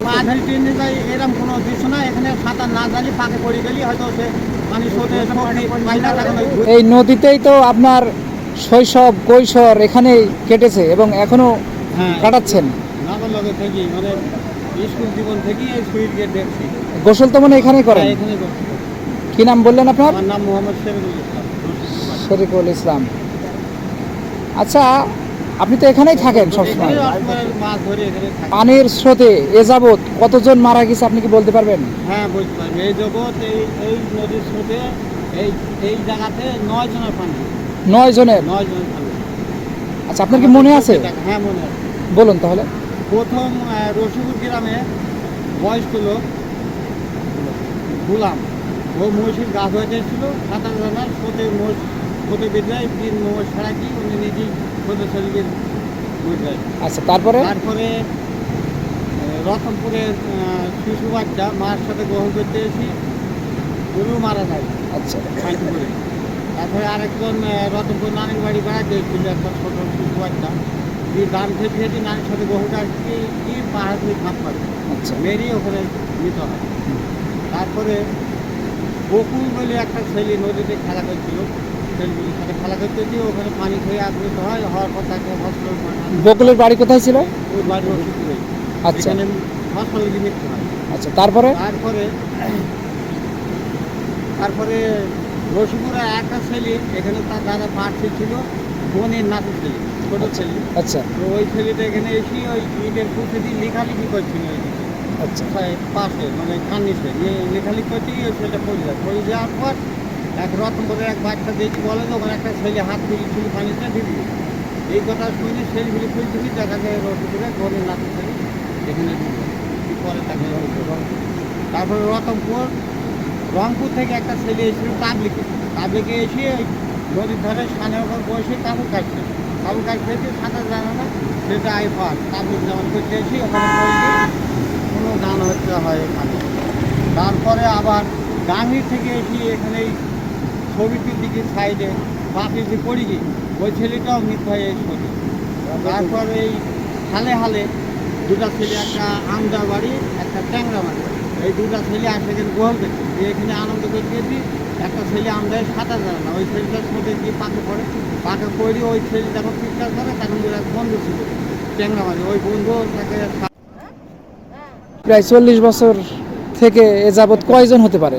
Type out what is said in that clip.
পা ধরে টেনে যায় এরকম কোনো দৃশ্য না। এখানে সাঁতার না জানি পাকে পড়ে গেলি হয়তো সে পানি স্রোতে শক্তি পাই না তখন ওই এই নদীতেই তো আপনার শৈশব কৈশোর এখানেই কেটেছে এবং এখনও হ্যাঁ। কাটাচ্ছেন। মানে স্কুল জীবন থেকেই এই সুইট গেট দেখছি। গোসল তো মনে এখানেই করেন? হ্যাঁ। কি নাম বললেন আপনার? নাম মোহাম্মদ ইসলাম। শরীফুল ইসলাম। আচ্ছা আপনি তো এখানেই থাকেন সবসময়। পানির স্রোতে এ যাবৎ কতজন মারা গেছে আপনি কি বলতে পারবেন? হ্যাঁ বুঝতে পারছি এই জগৎ এই এই নদীর স্রোতে এই এই জায়গাতে নয় জনের পানি। নয় জনের? নয় জনের পানি। আচ্ছা আপনার কি মনে আছে? হ্যাঁ মনে আছে। বলুন তাহলে। প্রথম রসিপুর গ্রামে বয়স্ক লোক গুলাম। ও মহিষের গাছ হয়ে যাচ্ছিল সাঁতার জানার স্রোতে মহিষ স্রোতে বেঁধে তিন ছাড়া কি উনি নিজেই যায় আচ্ছা তারপরে? তারপরে রতনপুরের শিশু বাচ্চা মার সাথে গ্রহণ করতে এসে গরু মারা যায়। আচ্ছা। তারপরে আরেকজন রতনপুর নানির বাড়ি বেড়াতে এসেছিল একটা ছোট শিশু বাচ্চা। দিয়ে দাম খেতে খেতে নানির সাথে গরুটা আসছে কি পাহাড় দিয়ে খাপ পারে আচ্ছা। মেরিয়ে ওখানে নিতে হয়। তারপরে বকুল বলে একটা ছেলে নদীতে খেলা করছিল। ছেলেগুলির সাথে খেলা করতে গিয়ে ওখানে পানি খেয়ে আগ্রত হয় হওয়ার পর তাকে হসপিটাল বকুলের বাড়ি কোথায় ছিল? ওই বাড়ি ওষুধ আচ্ছা। হসপিটালে মৃত্যু হয়। আচ্ছা তারপরে? তারপরে তারপরে রসিপুরে একটা ছেলে এখানে তার দাদা পার্সি ছিল বোনের নাতি ছেলে ছোট ছেলে। আচ্ছা। তো ওই ছেলেটা এখানে এসে ওই ইটের পুঁথে দিয়ে লেখালেখি করছিল আচ্ছা। পাশে- পাশে মানে কান্নিসে লেখালেখি করতে গিয়ে ওই ছেলেটা পড়ে যায়। পড়ে যাওয়ার পর এক রতনপুরে এক বাচ্চা দেখি বলে যে ওখানে একটা ছেলে হাত তুলেছিল পানিতে দিবি? এই কথা শুনে ছেলেগুলি খুলছিল দেখা যায় রতনপুরে বোনের নাতি ছেলে এখানে ঢুকলো। পরে তাকে তারপরে রতনপুর রংপুর থেকে একটা ছেলে এসেছিল তাবলিকে তাবলিকে এসে নদীর ধারে সানের ওপর বসে কাবু কাটছে কাবু কাটছে যে সাঁতার জানে না সেটা আই পার তাবলিক যেমন করতে এসে ওখানে কোনো গান হচ্ছে হয় এখানে। তারপরে আবার গাঙ্গির থেকে এসে এখানে এই ছবিটির দিকে সাইডে পাপে যে পড়ে গিয়ে ওই ছেলেটাও মৃত্যু হয় ছবি তারপর এই হালে হালে দুটা ছেলে, একটা আমদা বাড়ি, একটা ট্যাংরা বাড়ি। এই দুটা ছেলে আসে এখানে গোহল করছে দিয়ে এখানে আনন্দ করতে একটা ছেলে আমদায় সাঁতার জানে না। ওই ছেলেটার সাথে গিয়ে পাকে পড়ে। পাকে পড়ে, ওই ছেলে যখন চিৎকার করে, তখন দুটা বন্ধু ছিল, ট্যাংরা বাড়ি। ওই বন্ধু তাকে প্রায় চল্লিশ বছর থেকে এ যাবৎ কয়জন হতে পারে?